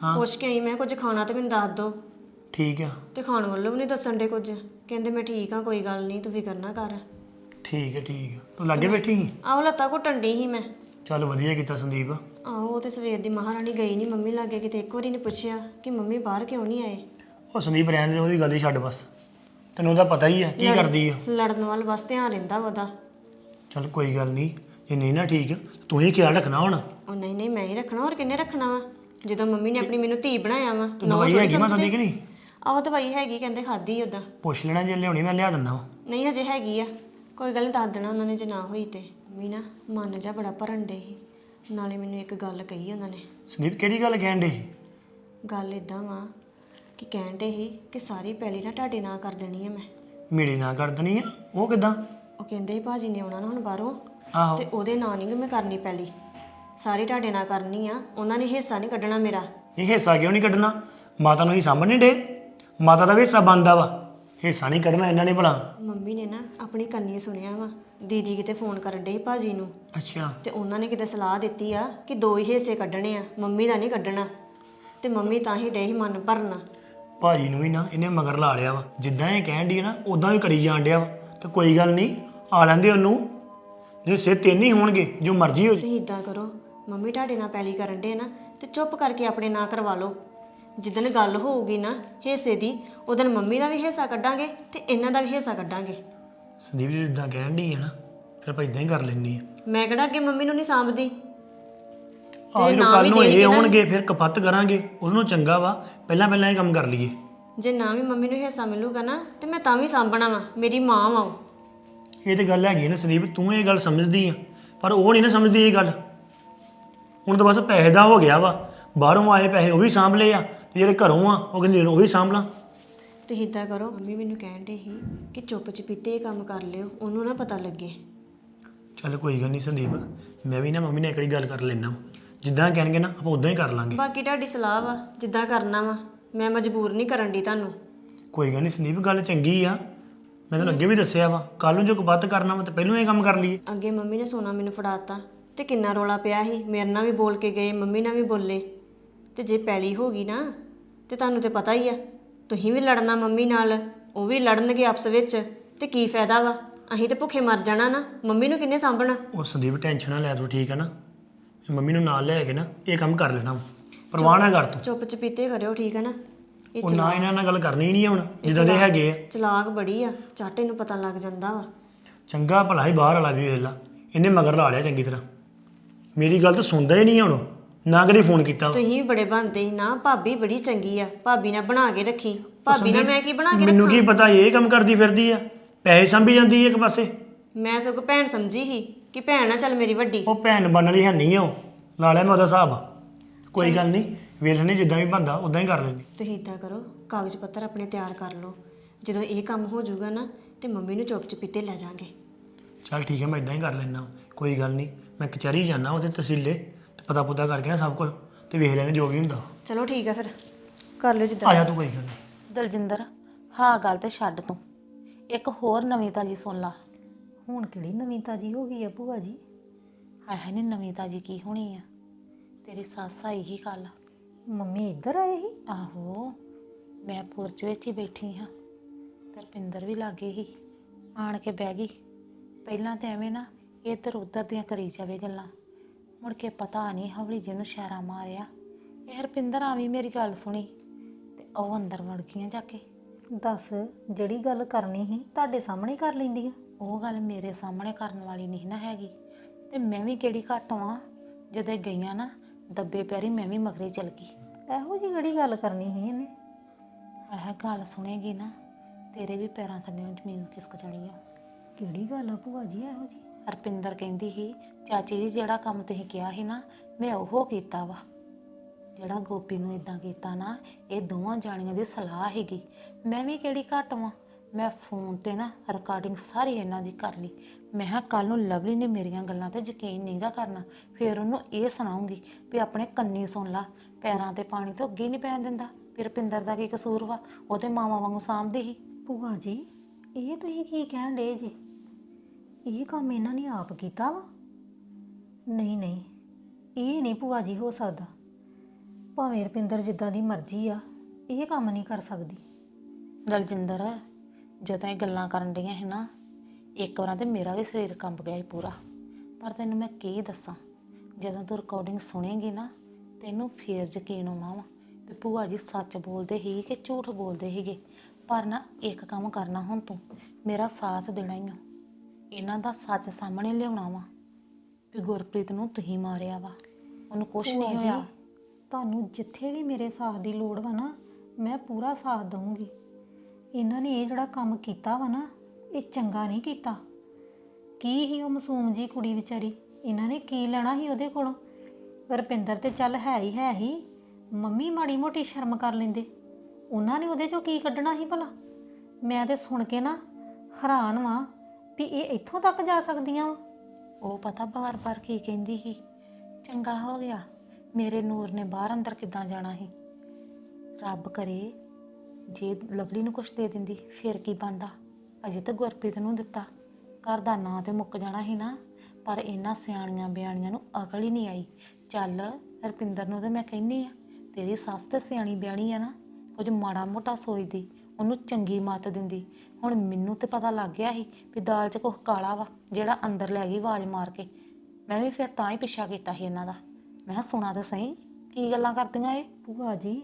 ਹਾਂ। ਪੁੱਛ ਕੇ ਆਈ ਮੈਂ ਕੁਝ ਖਾਣਾ ਤੇ ਮੈਨੂੰ ਦੱਸ ਦੋ। ਠੀਕ ਆ। ਤੇ ਖਾਣ ਵੱਲੋਂ ਵੀ ਨਹੀਂ ਦੱਸਣ ਦੇ ਕੁਝ। ਕਹਿੰਦੇ ਮੈਂ ਠੀਕ ਆ ਕੋਈ ਗੱਲ ਨਹੀਂ ਤੂੰ ਫਿਕਰ ਨਾ ਕਰ। ਠੀਕ ਹੈ ਠੀਕ ਹੈ ਤੂੰ ਲਾਗੇ ਬੈਠੀ ਸੀ? ਆਹੋ ਲੱਤਾਂ ਘੁੱਟਣ ਡਈ ਸੀ ਮੈਂ। ਚੱਲ ਵਧੀਆ ਕੀਤਾ ਸੰਦੀਪ। ਆਹੋ ਉਹ ਤੇ ਸਵੇਰ ਦੀ ਮਹਾਰਾਣੀ ਗਈ ਨਹੀਂ ਮੰਮੀ ਲਾਗੇ ਕਿਤੇ ਇੱਕ ਵਾਰੀ ਨੇ ਪੁੱਛਿਆ ਕਿ ਮੰਮੀ ਬਾਹਰ ਕਿਉਂ ਨਹੀਂ ਆਏ? ਉਹ ਸੰਦੀਪ ਰਹਿਣ ਦੇ ਉਹਦੀ ਗੱਲ ਹੀ ਛੱਡ ਬਸ। ਤੈਨੂੰ ਉਹਦਾ ਪਤਾ ਹੀ ਹੈ ਕੀ ਕਰਦੀ ਆ? ਲੜਨ ਵੱਲ ਬਸ ਧਿਆਨ ਰਹਿੰਦਾ ਉਹਦਾ। ਚੱਲ ਕੋਈ ਗੱਲ ਨਹੀਂ ਜੇ ਨਹੀਂ ਨਾ ਠੀਕ ਤੂੰ ਹੀ ਖਿਆਲ ਰੱਖਣਾ ਹੁਣ। ਉਹ ਨਹੀਂ ਨਹੀਂ ਮੈਂ ਹੀ ਰੱਖਣਾ ਹੋਰ ਕਿੰਨੇ ਰੱਖਣਾ ਵਾ? ਜਦੋਂ ਮੰਮੀ ਨੇ ਆਪਣੀ ਮੈਨੂੰ ਧੀ ਬਣਾਇਆ ਵਾ ਤੂੰ ਦਵਾਈ ਹੈਗੀ ਕਿ ਨਹੀਂ? ਆਹੋ ਦਵਾਈ ਹੈਗੀ ਕਹਿੰਦੇ ਖਾਦੀ ਉਦਾਂ। ਪੁੱਛ ਲੈਣਾ ਜੇ ਲਿਆਉਣੀ ਮੈਂ ਲਿਆ ਦਿੰਦਾ ਵਾ। ਨਹੀਂ ਹਜੇ ਹੈਗੀ ਆ। ਕੋਈ ਗੱਲ ਨੀ ਦੱਸ ਦੇਣਾ ਉਹਨਾਂ ਨੇ ਜੇ ਨਾ ਹੋਈ ਤੇ। ਵੀ ਨਾ ਮਨ ਜਾ ਬੜਾ ਭਰਨ ਡੇ ਸੀ। ਨਾਲੇ ਮੈਨੂੰ ਇੱਕ ਗੱਲ ਕਹੀ ਉਹਨਾਂ ਨੇ। ਸੰਦੀਪ ਕਿਹੜੀ ਗੱਲ ਕਹਿਣ ਦੇ ਗੱਲ ਇਦਾਂ ਵਾ ਕਿ ਕਹਿਣ ਡੇ ਸੀ ਕਿ ਸਾਰੀ ਪੈਲੀ ਨਾ ਤੁਹਾਡੇ ਨਾਂ ਕਰ ਦੇਣੀ ਆ ਮੈਂ। ਮੇਰੀ ਨਾ ਕਰ ਦੇਣੀ ਆ? ਉਹ ਕਿਦਾਂ? ਉਹ ਕਹਿੰਦੇ ਸੀ ਭਾਜੀ ਨੇ ਆਉਣਾ ਨਾ ਹੁਣ ਬਾਹਰੋਂ ਆਹੋ। ਤੇ ਉਹਦੇ ਨਾਂ ਨਹੀਂ ਮੈਂ ਕਰਨੀ ਪੈਲੀ। ਸਾਰੀ ਤੁਹਾਡੇ ਨਾਂ ਕਰਨੀ ਆ ਉਹਨਾਂ ਨੇ ਹਿੱਸਾ ਨਹੀਂ ਕੱਢਣਾ ਮੇਰਾ। ਇਹ ਹਿੱਸਾ ਕਿਉਂ ਨਹੀਂ ਕੱਢਣਾ? ਮਾਤਾ ਨੂੰ ਹੀ ਸਾਂਭਣੇ ਡੇ ਮਾਤਾ ਦਾ ਵੀ ਹਿੱਸਾ ਬਣਦਾ ਵਾ। ਹਿੱਸਾ ਨਹੀਂ ਕੱਢਣਾ ਇਹਨਾਂ ਨੇ ਭਲਾ। ਮੰਮੀ ਨੇ ਨਾ ਆਪਣੀ ਕੰਨੀ ਸੁਣਿਆ ਵਾ। ਦੀਦੀ ਕਿਤੇ ਫੋਨ ਕਰਨ ਡੇ ਭਾਜੀ ਨੂੰ। ਅੱਛਾ। ਤੇ ਉਹਨਾਂ ਨੇ ਕਿਤੇ ਸਲਾਹ ਦਿੱਤੀ ਆ ਕਿ ਦੋ ਹੀ ਹਿੱਸੇ ਕੱਢਣੇ ਆ ਮੰਮੀ ਦਾ ਨਹੀਂ ਕੱਢਣਾ। ਤੇ ਮੰਮੀ ਤਾਂ ਹੀ ਡੇ ਹੀ ਮਨ ਭਰਨਾ। ਭਾਜੀ ਨੂੰ ਵੀ ਨਾ ਇਹਨੇ ਮਗਰ ਲਾ ਲਿਆ ਵਾ। ਜਿੱਦਾਂ ਇਹ ਕਹਿਣ ਦੀ ਨਾ ਉਦਾਂ ਹੀ ਕਰੀ ਜਾਣ ਡਿਆ ਵਾ। ਤੇ ਕੋਈ ਗੱਲ ਨਹੀਂ ਆ ਲੈਂਦੇ ਉਹਨੂੰ। ਜੇ ਸਿਰ ਤਿੰਨ ਹੀ ਹੋਣਗੇ ਜੋ ਮਰਜ਼ੀ ਹੋ ਜੇ। ਤੁਸੀਂ ਇਦਾਂ ਕਰੋ ਮੰਮੀ ਤੁਹਾਡੇ ਨਾਲ ਪੈਲੀ ਕਰਨ ਡੇ ਨਾ ਤੇ ਚੁੱਪ ਕਰਕੇ ਆਪਣੇ ਨਾਂ ਕਰਵਾ ਲਓ। ਜਿੱਦਣ ਗੱਲ ਹੋਊਗੀ ਨਾ ਹਿੱਸੇ ਦੀ ਉਦੋਂ ਮੰਮੀ ਦਾ ਵੀ ਹਿੱਸਾ ਕੱਢਾਂਗੇ ਤੇ ਇਹਨਾਂ ਦਾ ਵੀ ਹਿੱਸਾ ਕੱਢਾਂਗੇ। ਸੰਦੀਪ ਜੀ ਜਿੱਦਾਂ ਕਹਿਣ ਦੀ ਹੈ ਨਾ ਫਿਰ ਆਪਾਂ ਇਦਾਂ ਹੀ ਕਰ ਲੈਂਦੇ ਆ। ਮੈਂ ਕਿਹੜਾ ਅੱਗੇ ਮੰਮੀ ਨੂੰ ਨਹੀਂ ਸਾਂਭਦੀ? ਆ ਜਦੋਂ ਕੱਲ ਨੂੰ ਇਹ ਆਉਣਗੇ ਫਿਰ ਕਪੱਤ ਕਰਾਂਗੇ। ਉਹਨੂੰ ਚੰਗਾ ਵਾ। ਪਹਿਲਾਂ ਪਹਿਲਾਂ ਇਹ ਕੰਮ ਕਰ ਲਈਏ। ਜੇ ਨਾ ਵੀ ਮੰਮੀ ਨੂੰ ਹਿੱਸਾ ਮਿਲੂਗਾ ਨਾ ਤੇ ਮੈਂ ਤਾਂ ਵੀ ਸਾਂਭਣਾ ਵਾ। ਮੇਰੀ ਮਾਂ ਵਾ ਉਹ। ਇਹ ਤੇ ਗੱਲ ਹੈਗੀ ਹੈ ਨਾ ਸੰਦੀਪ ਤੂੰ ਇਹ ਗੱਲ ਸਮਝਦੀ ਆ। ਪਰ ਉਹ ਨਹੀਂ ਨਾ ਸਮਝਦੀ ਇਹ ਗੱਲ। ਹੁਣ ਤਾਂ ਬਸ ਪੈਸੇ ਦਾ ਹੋ ਗਿਆ ਵਾ। ਬਾਹਰੋਂ ਆਏ ਪੈਸੇ ਉਹ ਵੀ ਸਾਂਭ ਲਏ ਆ। ਤੇ ਜਿਹੜੇ ਘਰੋਂ ਆ ਉਹ ਕਹਿੰਦੇ ਉਹ ਵੀ ਸਾਂਭ ਲਾਂ। ਤੁਸੀਂ ਇਦਾਂ ਕਰੋ ਮੰਮੀ ਮੈਨੂੰ ਕਹਿਣ ਡੇ ਸੀ ਕਿ ਚੁੱਪ ਚਪੀਤੇ ਇਹ ਕੰਮ ਕਰ ਲਿਓ ਉਹਨੂੰ ਨਾ ਪਤਾ ਲੱਗੇ। ਚੱਲ ਕੋਈ ਗੱਲ ਨਹੀਂ ਸੰਦੀਪ ਮੈਂ ਵੀ ਨਾ ਮੰਮੀ ਨਾਲ ਇੱਕ ਵਾਰੀ ਗੱਲ ਕਰ ਲੈਣਾ ਜਿੱਦਾਂ ਕਹਿਣਗੇ ਨਾ ਆਪਾਂ ਉਦਾਂ ਹੀ ਕਰ ਲਾਂਗੇ। ਬਾਕੀ ਤੁਹਾਡੀ ਸਲਾਹ ਵਾ ਜਿੱਦਾਂ ਕਰਨਾ ਵਾ ਮੈਂ ਮਜਬੂਰ ਨਹੀਂ ਕਰਨ ਦੀ ਤੁਹਾਨੂੰ। ਕੋਈ ਗੱਲ ਨਹੀਂ ਸੰਦੀਪ ਗੱਲ ਚੰਗੀ ਆ। ਮੈਂ ਤੁਹਾਨੂੰ ਅੱਗੇ ਵੀ ਦੱਸਿਆ ਵਾ ਕੱਲ ਨੂੰ ਜੋ ਕਪੱਤ ਕਰਨਾ ਵਾ ਤੇ ਪਹਿਲਾਂ ਇਹ ਕੰਮ ਕਰ ਲਈਏ। ਅੱਗੇ ਮੰਮੀ ਨੇ ਸੋਨਾ ਮੈਨੂੰ ਫੜਾਤਾ ਤੇ ਕਿੰਨਾ ਰੋਲਾ ਪਿਆ ਸੀ ਮੇਰੇ ਨਾਲ ਵੀ ਬੋਲ ਕੇ ਗਏ ਮੰਮੀ ਨਾਲ ਵੀ ਬੋਲੇ। ਤੇ ਜੇ ਪੈਲੀ ਹੋ ਗਈ ਨਾ ਤੇ ਤੁਹਾਨੂੰ ਤੇ ਪਤਾ ਹੀ ਆ ਤੁਸੀਂ ਵੀ ਲੜਨਾ ਮੰਮੀ ਨਾਲ ਉਹ ਵੀ ਲੜਨਗੇ ਆਪਸ ਵਿੱਚ ਤੇ ਕੀ ਫਾਇਦਾ ਵਾ? ਅਸੀਂ ਤੇ ਭੁੱਖੇ ਮਰ ਜਾਣਾ ਨਾ ਮੰਮੀ ਨੂੰ ਕਿੰਨੇ ਸਾਂਭਣਾ? ਉਹ ਸੰਦੀਪ ਟੈਨਸ਼ਨ ਨਾ ਲੈ ਤੂੰ ਠੀਕ ਹੈ ਨਾ? ਮੰਮੀ ਨੂੰ ਨਾਲ ਲੈ ਕੇ ਨਾ ਇਹ ਕੰਮ ਕਰ ਲੈਣਾ ਵਾ। ਪਰਵਾਹ ਨਾ ਕਰ ਤੂੰ। ਚੁੱਪ ਚਪੀਤੇ ਕਰਿਓ ਠੀਕ ਹੈ ਨਾ? ਇਹ ਉਹ ਨਾ ਇਹਨਾਂ ਨਾਲ ਗੱਲ ਕਰਨੀ ਨਹੀਂ ਹੁਣ ਜਿੱਦਾਂ ਦੇ ਹੈਗੇ ਆ। ਚਲਾਕ ਬੜੀ ਆ ਚਾਟੇ ਨੂੰ ਪਤਾ ਲੱਗ ਜਾਂਦਾ ਵਾ। ਚੰਗਾ ਭਲਾ ਹੀ ਬਾਹਰ ਵਾਲਾ ਵੀ ਵੇਖ ਲਾ। ਇਹਨੇ ਮਗਰ ਲਾ ਲਿਆ ਚੰਗੀ ਤਰ੍ਹਾਂ। ਮੇਰੀ ਗੱਲ ਤਾਂ ਸੁਣਦਾ ਹੀ ਨਹੀਂ ਹੁਣ। ਉਹ। ਨਾ ਕਦੇ ਫੋਨ ਕੀਤਾ ਵਾ। ਤੁਸੀਂ ਵੀ ਬੜੇ ਬਣਦੇ ਸੀ ਨਾ ਭਾਬੀ ਬੜੀ ਚੰਗੀ ਆ। ਭਾਬੀ ਨੇ ਬਣਾ ਕੇ ਰੱਖੀ। ਭਾਬੀ ਨਾਲ ਮੈਂ ਕੀ ਬਣਾ ਕੇ ਮੈਨੂੰ ਕੀ ਪਤਾ ਇਹ ਕੰਮ ਕਰਦੀ ਫਿਰਦੀ ਆ। ਪੈਸੇ ਸੰਭੀ ਜਾਂਦੀ ਇੱਕ ਪਾਸੇ। ਮੈਂ ਸਗੋਂ ਭੈਣ ਸਮਝੀ ਸੀ। ਕਿ ਭੈਣ ਆ ਚੱਲ ਮੇਰੀ ਵੱਡੀ। ਉਹ ਭੈਣ ਬਣਨ ਵਾਲੀ ਹੈ ਨਹੀਂ ਉਹ। ਲਾ ਲਿਆ ਮੈਂ ਉਹਦਾ ਹਿਸਾਬ। ਕੋਈ ਗੱਲ ਨਹੀਂ ਵੇਖ ਲੈਣੇ ਜਿੱਦਾਂ ਵੀ ਬੰਦਾ ਉਦਾਂ ਹੀ ਕਰ ਲੈਂਦੇ। ਤੁਸੀਂ ਇਦਾਂ ਕਰੋ ਕਾਗਜ਼ ਪੱਤਰ ਆਪਣੇ ਤਿਆਰ ਕਰ ਲਓ। ਜਦੋਂ ਇਹ ਕੰਮ ਹੋ ਜਾਊਗਾ ਨਾ ਤੇ ਮੰਮੀ ਨੂੰ ਚੁੱਪ ਚਪੀਤੇ ਲੈ ਜਾਾਂਗੇ। ਚੱਲ ਠੀਕ ਹੈ ਮੈਂ ਇਦਾਂ ਹੀ ਕਰ ਲੈਣਾ ਕੋਈ ਗੱਲ ਨਹੀਂ ਮੈਂ ਕਚਹਿਰੀ ਜਾਣਾ ਉਹਦੇ ਤਹਿਸੀਲੇ ਤੇ ਪਤਾ ਪੁੱਤਾ ਕਰਕੇ ਨਾ ਸਭ ਕੁਝ ਤੇ ਵੇਖ ਲੈਣੇ ਜੋ ਵੀ ਹੁੰਦਾ। ਚਲੋ ਠੀਕ ਆ ਫਿਰ। ਕਰ ਲਿਓ ਜਿੱਦਾਂ ਆ ਜਾ ਤੂੰ ਕੋਈ ਗੱਲ ਨਹੀਂ। ਦਲਜਿੰਦਰ ਹਾਂ ਗੱਲ ਤੇ ਛੱਡ ਤੂੰ। ਇੱਕ ਹੋਰ ਨਵੀਂ ਤਾਜੀ ਸੁਣ ਲਾ। ਹੁਣ ਕਿਹੜੀ ਨਵੀਂ ਤਾਜੀ ਹੋ ਗਈ ਆ ਭੂਆ ਜੀ? ਹਾਏ ਹਾਏ ਨੀ ਨਵੀਂ ਤਾਜੀ ਕੀ ਹੋਣੀ ਆ? ਤੇਰੀ ਸੱਸ ਆਈ ਹੀ ਕੱਲ ਮੰਮੀ ਇੱਧਰ ਆਏ ਸੀ? ਆਹੋ ਮੈਂ ਪੁਰਚ ਵਿੱਚ ਹੀ ਬੈਠੀ ਹਾਂ। ਤੇ ਰਪਿੰਦਰ ਵੀ ਲਾਗੇ ਹੀ ਆਣ ਕੇ ਬਹਿ ਗਈ। ਪਹਿਲਾਂ ਤੇ ਐਵੇਂ ਨਾ ਇੱਧਰ ਉੱਧਰ ਦੀਆਂ ਕਰੀ ਜਾਵੇ ਗੱਲਾਂ। ਮੁੜ ਕੇ ਪਤਾ ਨਹੀਂ ਹਵਲੀ ਜਿਹਨੂੰ ਸ਼ਾਰਾ ਮਾਰਿਆ। ਇਹ ਰਪਿੰਦਰ ਆਵੀਂ ਮੇਰੀ ਗੱਲ ਸੁਣੀ ਤੇ ਉਹ ਅੰਦਰ ਵੜ ਗਈਆਂ ਜਾ ਕੇ। ਦੱਸ ਜਿਹੜੀ ਗੱਲ ਕਰਨੀ ਸੀ ਤੁਹਾਡੇ ਸਾਹਮਣੇ ਕਰ ਲੈਂਦੀ ਆ? ਉਹ ਗੱਲ ਮੇਰੇ ਸਾਹਮਣੇ ਕਰਨ ਵਾਲੀ ਨਹੀਂ ਨਾ ਹੈਗੀ। ਤੇ ਮੈਂ ਵੀ ਕਿਹੜੀ ਘੱਟ ਵਾਂ ਜਦੋਂ ਇਹ ਗਈਆਂ ਨਾ ਦੱਬੇ ਪੈਰੀ ਮੈਂ ਵੀ ਮਗਰੇ ਚਲ ਗਈ। ਇਹੋ ਜੀ ਕਿਹੜੀ ਗੱਲ ਕਰਨੀ ਸੀ ਇਹਨੇ? ਇਹ ਗੱਲ ਸੁਣੇਗੀ ਨਾ ਤੇਰੇ ਵੀ ਪੈਰਾਂ ਥੱਲੇ ਜ਼ਮੀਨ ਖਿਸਕ ਜਾਣੀ ਆ। ਕਿਹੜੀ ਗੱਲ ਆ ਭੂਆ ਜੀ ਇਹੋ ਜੀ ਹਰਪਿੰਦਰ ਕਹਿੰਦੀ ਸੀ ਚਾਚੀ ਜੀ ਜਿਹੜਾ ਕੰਮ ਤੁਸੀਂ ਕਿਹਾ ਸੀ ਨਾ ਮੈਂ ਉਹ ਕੀਤਾ ਵਾ। ਜਿਹੜਾ ਗੋਪੀ ਨੂੰ ਇਦਾਂ ਕੀਤਾ ਨਾ ਇਹ ਦੋਵਾਂ ਜਾਣੀਆਂ ਦੀ ਸਲਾਹ ਹੈਗੀ। ਮੈਂ ਵੀ ਕਿਹੜੀ ਘੱਟ ਵਾਂ ਮੈਂ ਫੋਨ ਤੇ ਨਾ ਰਿਕਾਰਡਿੰਗ ਸਾਰੀ ਇਹਨਾਂ ਦੀ ਕਰ ਲਈ। ਮੈਂ ਕਿਹਾ ਕੱਲ ਨੂੰ ਲਵਲੀ ਨੇ ਮੇਰੀਆਂ ਗੱਲਾਂ ਤੇ ਯਕੀਨ ਨਹੀਂਗਾ ਕਰਨਾ। ਫਿਰ ਉਹਨੂੰ ਇਹ ਸੁਣਾਉਂਗੀ ਵੀ ਆਪਣੇ ਕੰਨੀ ਸੁਣ ਲਾ ਪੈਰਾਂ ਤੇ ਪਾਣੀ ਤੋਂ ਅੱਗੇ ਨਹੀਂ ਪੈਣ ਦਿੰਦਾ। ਫਿਰ ਰੁਪਿੰਦਰ ਦਾ ਕੀ ਕਸੂਰ ਵਾ? ਉਹ ਤੇ ਮਾਵਾ ਵਾਂਗੂ ਸਾਂਭਦੀ ਸੀ। ਭੂਆ ਜੀ ਇਹ ਤੁਸੀਂ ਕੀ ਕਹਿਣ ਡੇ ਜੀ? ਇਹ ਕੰਮ ਇਹਨਾਂ ਨੇ ਆਪ ਕੀਤਾ ਵਾ? ਨਹੀਂ ਨਹੀਂ ਇਹ ਨਹੀਂ ਭੂਆ ਜੀ ਹੋ ਸਕਦਾ। ਭਾਵੇਂ ਰਪਿੰਦਰ ਜਿੱਦਾਂ ਦੀ ਮਰਜ਼ੀ ਆ ਇਹ ਕੰਮ ਨਹੀਂ ਕਰ ਸਕਦੀ। ਦਲਜਿੰਦਰ ਜਦੋਂ ਇਹ ਗੱਲਾਂ ਕਰਨ ਡੀਆਂ ਹੈ ਨਾ ਇੱਕ ਵਾਰ ਤੇ ਮੇਰਾ ਵੀ ਸਰੀਰ ਕੰਬ ਗਿਆ ਸੀ ਪੂਰਾ। ਪਰ ਤੈਨੂੰ ਮੈਂ ਕੀ ਦੱਸਾਂ ਜਦੋਂ ਤੂੰ ਰਿਕਾਰਡਿੰਗ ਸੁਣੇਂਗੀ ਨਾ ਤੈਨੂੰ ਫੇਰ ਯਕੀਨ ਆਉਣਾ ਵਾ ਵੀ ਭੂਆ ਜੀ ਸੱਚ ਬੋਲਦੇ ਹੀ ਕਿ ਝੂਠ ਬੋਲਦੇ ਸੀਗੇ। ਪਰ ਨਾ ਇੱਕ ਕੰਮ ਕਰਨਾ ਹੁਣ ਤੂੰ ਮੇਰਾ ਸਾਥ ਦੇਣਾ ਹੀ ਆ ਇਹਨਾਂ ਦਾ ਸੱਚ ਸਾਹਮਣੇ ਲਿਆਉਣਾ ਵਾ ਵੀ ਗੁਰਪ੍ਰੀਤ ਨੂੰ ਤੁਸੀਂ ਮਾਰਿਆ ਵਾ। ਉਹਨੂੰ ਕੁਝ ਭੂਆ ਨਹੀਂ ਹੋਇਆ। ਤੁਹਾਨੂੰ ਜਿੱਥੇ ਵੀ ਮੇਰੇ ਸਾਥ ਦੀ ਲੋੜ ਵਾ ਨਾ ਮੈਂ ਪੂਰਾ ਸਾਥ ਦਊਂਗੀ। ਇਹਨਾਂ ਨੇ ਇਹ ਜਿਹੜਾ ਕੰਮ ਕੀਤਾ ਵਾ ਨਾ, ਇਹ ਚੰਗਾ ਨਹੀਂ ਕੀਤਾ। ਕੀ ਹੀ ਉਹ ਮਾਸੂਮ ਜੀ ਕੁੜੀ ਵਿਚਾਰੀ? ਇਹਨਾਂ ਨੇ ਕੀ ਲੈਣਾ ਸੀ ਉਹਦੇ ਕੋਲੋਂ? ਰੁਪਿੰਦਰ ਤੇ ਚੱਲ ਹੈ ਹੀ ਹੈ ਹੀ, ਮੰਮੀ ਮਾੜੀ ਮੋਟੀ ਸ਼ਰਮ ਕਰ ਲੈਂਦੇ। ਉਹਨਾਂ ਨੇ ਉਹਦੇ ਚੋਂ ਕੀ ਕੱਢਣਾ ਸੀ ਭਲਾ? ਮੈਂ ਤੇ ਸੁਣ ਕੇ ਨਾ ਹੈਰਾਨ ਵਾਂ ਵੀ ਇਹ ਇੱਥੋਂ ਤੱਕ ਜਾ ਸਕਦੀਆਂ ਵਾ। ਉਹ ਪਤਾ ਬਾਰ-ਬਾਰ ਕੀ ਕਹਿੰਦੀ ਸੀ? ਚੰਗਾ ਹੋ ਗਿਆ, ਮੇਰੇ ਨੂਰ ਨੇ ਬਾਹਰ ਅੰਦਰ ਕਿੱਦਾਂ ਜਾਣਾ ਸੀ? ਰੱਬ ਕਰੇ ਜੇ ਲਵਲੀ ਨੂੰ ਕੁਛ ਦੇ ਦਿੰਦੀ, ਫਿਰ ਕੀ ਬੰਦਾ ਅਜੇ ਤਾਂ ਗੁਰਪ੍ਰੀਤ ਨੂੰ ਦਿੱਤਾ। ਘਰ ਦਾ ਨਾਂ ਤੇ ਮੁੱਕ ਜਾਣਾ ਸੀ ਨਾ, ਪਰ ਇਹਨਾਂ ਸਿਆਣੀਆਂ ਬਿਆਣੀਆਂ ਨੂੰ ਅਕਲ ਹੀ ਨਹੀਂ ਆਈ। ਚੱਲ, ਰਪਿੰਦਰ ਨੂੰ ਤਾਂ ਮੈਂ ਕਹਿੰਨੀ ਆ, ਤੇਰੀ ਸੱਸ ਤੇ ਸਿਆਣੀ ਬਿਆਣੀ ਆ ਨਾ, ਕੁਝ ਮਾੜਾ ਮੋਟਾ ਸੋਚਦੀ, ਉਹਨੂੰ ਚੰਗੀ ਮੱਤ ਦਿੰਦੀ। ਹੁਣ ਮੈਨੂੰ ਤੇ ਪਤਾ ਲੱਗ ਗਿਆ ਸੀ ਵੀ ਦਾਲ 'ਚ ਕੁਝ ਕਾਲਾ ਵਾ, ਜਿਹੜਾ ਅੰਦਰ ਲੈ ਗਈ ਆਵਾਜ਼ ਮਾਰ ਕੇ। ਮੈਂ ਵੀ ਫਿਰ ਤਾਂ ਹੀ ਪਿੱਛਾ ਕੀਤਾ ਸੀ ਇਹਨਾਂ ਦਾ। ਮੈਂ ਕਿਹਾ, ਸੁਣਾ ਤਾਂ ਸਹੀ, ਕੀ ਗੱਲਾਂ ਕਰਦੀਆਂ ਇਹ? ਭੂਆ ਜੀ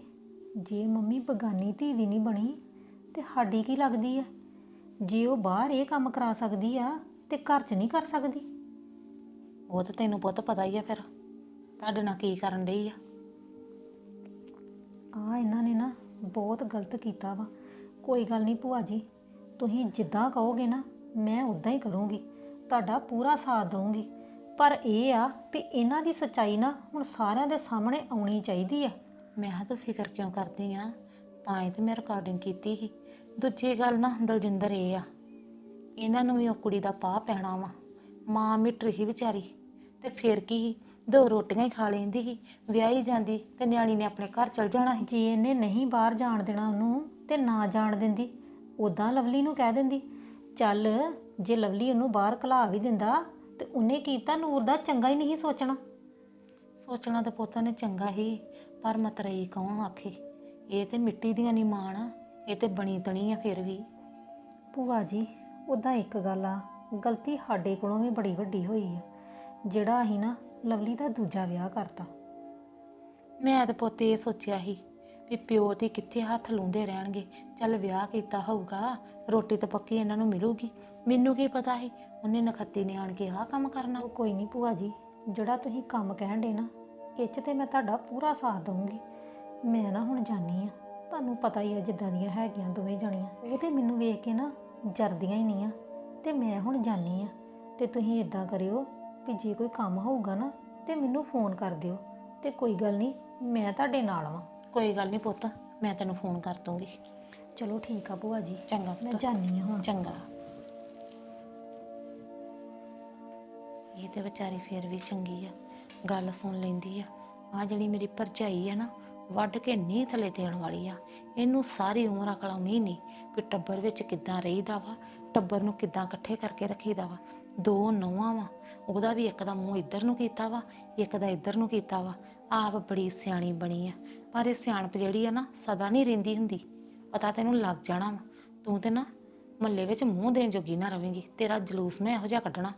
ਜੇ ਮੰਮੀ ਬਗਾਨੀ ਧੀ ਦੀ ਨਹੀਂ ਬਣੀ ਤੇ ਸਾਡੀ ਕੀ ਲੱਗਦੀ ਆ? ਜੇ ਉਹ ਬਾਹਰ ਇਹ ਕੰਮ ਕਰਾ ਸਕਦੀ ਆ ਤੇ ਘਰ 'ਚ ਨਹੀਂ ਕਰ ਸਕਦੀ। ਉਹ ਤਾਂ ਤੈਨੂੰ ਪੁੱਤ ਪਤਾ ਹੀ ਆ ਫਿਰ। ਤੁਹਾਡੇ ਨਾਲ ਕੀ ਕਰਨ ਡਈ ਆ? ਆ ਇਹਨਾਂ ਨੇ ਨਾ ਬਹੁਤ ਗਲਤ ਕੀਤਾ ਵਾ। ਕੋਈ ਗੱਲ ਨਹੀਂ ਭੂਆ ਜੀ ਤੁਸੀਂ ਜਿੱਦਾਂ ਕਹੋਗੇ ਨਾ ਮੈਂ ਉਦਾਂ ਹੀ ਕਰੂੰਗੀ। ਤੁਹਾਡਾ ਪੂਰਾ ਸਾਥ ਦਊਂਗੀ। ਪਰ ਇਹ ਆ ਵੀ ਇਹਨਾਂ ਦੀ ਸੱਚਾਈ ਨਾ ਹੁਣ ਸਾਰਿਆਂ ਦੇ ਸਾਹਮਣੇ ਆਉਣੀ ਚਾਹੀਦੀ ਆ। ਮੈਂ ਕਿਹਾ ਤੂੰ ਫਿਕਰ ਕਿਉਂ ਕਰਦੀ ਆ? ਤਾਂ ਹੀ ਤੇ ਮੈਂ ਰਿਕਾਰਡਿੰਗ ਕੀਤੀ ਸੀ। ਦੂਜੀ ਗੱਲ ਨਾ ਦਲਜਿੰਦਰ ਇਹ ਆ ਇਹਨਾਂ ਨੂੰ ਵੀ ਉਹ ਕੁੜੀ ਦਾ ਪਾਹ ਪੈਣਾ ਵਾ। ਮਾਂ ਮਿੱਟਰ ਹੀ ਵਿਚਾਰੀ ਤੇ ਫਿਰ ਕੀ ਸੀ, ਦੋ ਰੋਟੀਆਂ ਹੀ ਖਾ ਲੈਂਦੀ ਸੀ ਵਿਆਹੀ ਜਾਂਦੀ ਤੇ ਨਿਆਣੀ ਨੇ ਆਪਣੇ ਘਰ ਚਲ ਜਾਣਾ ਸੀ। ਜੇ ਇਹਨੇ ਨਹੀਂ ਬਾਹਰ ਜਾਣ ਦੇਣਾ ਉਹਨੂੰ ਤੇ ਨਾ ਜਾਣ ਦਿੰਦੀ ਉਦਾਂ ਲਵਲੀ ਨੂੰ ਕਹਿ ਦਿੰਦੀ ਚੱਲ ਜੇ ਲਵਲੀ ਉਹਨੂੰ ਬਾਹਰ ਘਲਾ ਵੀ ਦਿੰਦਾ ਤੇ ਉਹਨੇ ਕੀਤਾ ਨੂਰ ਦਾ ਚੰਗਾ ਹੀ ਨਹੀਂ ਸੋਚਣਾ। ਸੋਚਣਾ ਤੇ ਪੁੱਤਾਂ ਨੇ ਚੰਗਾ ਹੀ ਪਰ ਮਤਰਈ ਕੌਣ ਆਖੇ? ਇਹ ਤੇ ਮਿੱਟੀ ਦੀਆਂ ਨਹੀਂ ਮਾਣ ਇਹ ਤੇ ਬਣੀ ਤਣੀ ਆ ਫਿਰ ਵੀ। ਭੂਆ ਜੀ ਉਦਾਂ ਇੱਕ ਗੱਲ ਆ ਗਲਤੀ ਸਾਡੇ ਕੋਲੋਂ ਵੀ ਬੜੀ ਵੱਡੀ ਹੋਈ ਆ। ਜਿਹੜਾ ਅਸੀਂ ਨਾ ਲਵਲੀ ਦਾ ਦੂਜਾ ਵਿਆਹ ਕਰਤਾ। ਮੈਂ ਤੇ ਪੁੱਤ ਇਹ ਸੋਚਿਆ ਸੀ ਵੀ ਪਿਓ ਤੇ ਕਿੱਥੇ ਹੱਥ ਲਾਉਂਦੇ ਰਹਿਣਗੇ। ਚੱਲ ਵਿਆਹ ਕੀਤਾ ਹੋਊਗਾ ਰੋਟੀ ਤਾਂ ਪੱਕੀ ਇਹਨਾਂ ਨੂੰ ਮਿਲੂਗੀ। ਮੈਨੂੰ ਕੀ ਪਤਾ ਸੀ ਉਹਨੇ ਨਖੱਤੀ ਨੇ ਆਣ ਕੇ ਆਹ ਕੰਮ ਕਰਨਾ। ਉਹ ਕੋਈ ਨਹੀਂ ਭੂਆ ਜੀ ਜਿਹੜਾ ਤੁਸੀਂ ਕੰਮ ਕਹਿਣ ਦੇ ਨਾ ਇਹ 'ਚ ਤੇ ਮੈਂ ਤੁਹਾਡਾ ਪੂਰਾ ਸਾਥ ਦਊਂਗੀ। ਮੈਂ ਨਾ ਹੁਣ ਜਾਣੀ ਆ ਤੁਹਾਨੂੰ ਪਤਾ ਹੀ ਆ ਜਿੱਦਾਂ ਦੀਆਂ ਹੈਗੀਆਂ ਦੋਵੇਂ ਜਣੀਆਂ। ਉਹ ਤੇ ਮੈਨੂੰ ਵੇਖ ਕੇ ਨਾ ਜਰਦੀਆਂ ਹੀ ਨਹੀਂ ਆ। ਤੇ ਮੈਂ ਹੁਣ ਜਾਣੀ ਆ ਤੇ ਤੁਸੀਂ ਇਦਾਂ ਕਰਿਓ ਵੀ ਜੇ ਕੋਈ ਕੰਮ ਹੋਊਗਾ ਨਾ ਤੇ ਮੈਨੂੰ ਫੋਨ ਕਰ ਦਿਓ। ਤੇ ਕੋਈ ਗੱਲ ਨਹੀਂ ਮੈਂ ਤੁਹਾਡੇ ਨਾਲ ਵਾਂ। ਕੋਈ ਗੱਲ ਨਹੀਂ ਪੁੱਤ ਮੈਂ ਤੈਨੂੰ ਫੋਨ ਕਰ ਦੂੰਗੀ ਚਲੋ ਠੀਕ ਆ ਭੂਆ ਜੀ। ਚੰਗਾ ਮੈਂ ਪੁੱਤ। ਜਾਣੀ ਆ ਹੁਣ। ਚੰਗਾ। ਇਹ ਤੇ ਵਿਚਾਰੀ ਫੇਰ ਵੀ ਚੰਗੀ ਆ। ਗੱਲ ਸੁਣ ਲੈਂਦੀ ਆ। ਆ ਜਿਹੜੀ ਮੇਰੀ ਭਰਜਾਈ ਆ ਨਾ, ਵੱਢ ਕੇ ਨੀ ਥੱਲੇ ਦੇਣ ਵਾਲੀ ਆ। ਇਹਨੂੰ ਸਾਰੀ ਉਮਰ ਅਕਲ ਆਉਣੀ ਨਹੀਂ ਵੀ ਟੱਬਰ ਵਿੱਚ ਕਿੱਦਾਂ ਰਹੀਦਾ ਵਾ, ਟੱਬਰ ਨੂੰ ਕਿੱਦਾਂ ਇਕੱਠੇ ਕਰਕੇ ਰੱਖੀਦਾ ਵਾ। ਦੋ ਨੌਵਾਂ ਵਾ, ਉਹਦਾ ਵੀ ਇੱਕ ਦਾ ਮੂੰਹ ਇੱਧਰ ਨੂੰ ਕੀਤਾ ਵਾ, ਇੱਕ ਦਾ ਇੱਧਰ ਨੂੰ ਕੀਤਾ ਵਾ। ਆਪ ਬੜੀ ਸਿਆਣੀ ਬਣੀ ਆ। ਪਰ ਇਹ ਸਿਆਣਪ ਜਿਹੜੀ ਆ ਨਾ, ਸਦਾ ਨਹੀਂ ਰਹਿੰਦੀ ਹੁੰਦੀ। ਪਤਾ ਤੈਨੂੰ ਲੱਗ ਜਾਣਾ ਵਾ। ਤੂੰ ਤੇ ਨਾ ਮੱਲੇ ਵਿੱਚ ਮੂੰਹ ਦੇਣ ਜੋਗੀ ਨਾ ਰਵੇਂਗੀ। ਤੇਰਾ ਜਲੂਸ ਮੈਂ ਇਹੋ ਜਿਹਾ ਕੱਢਣਾ।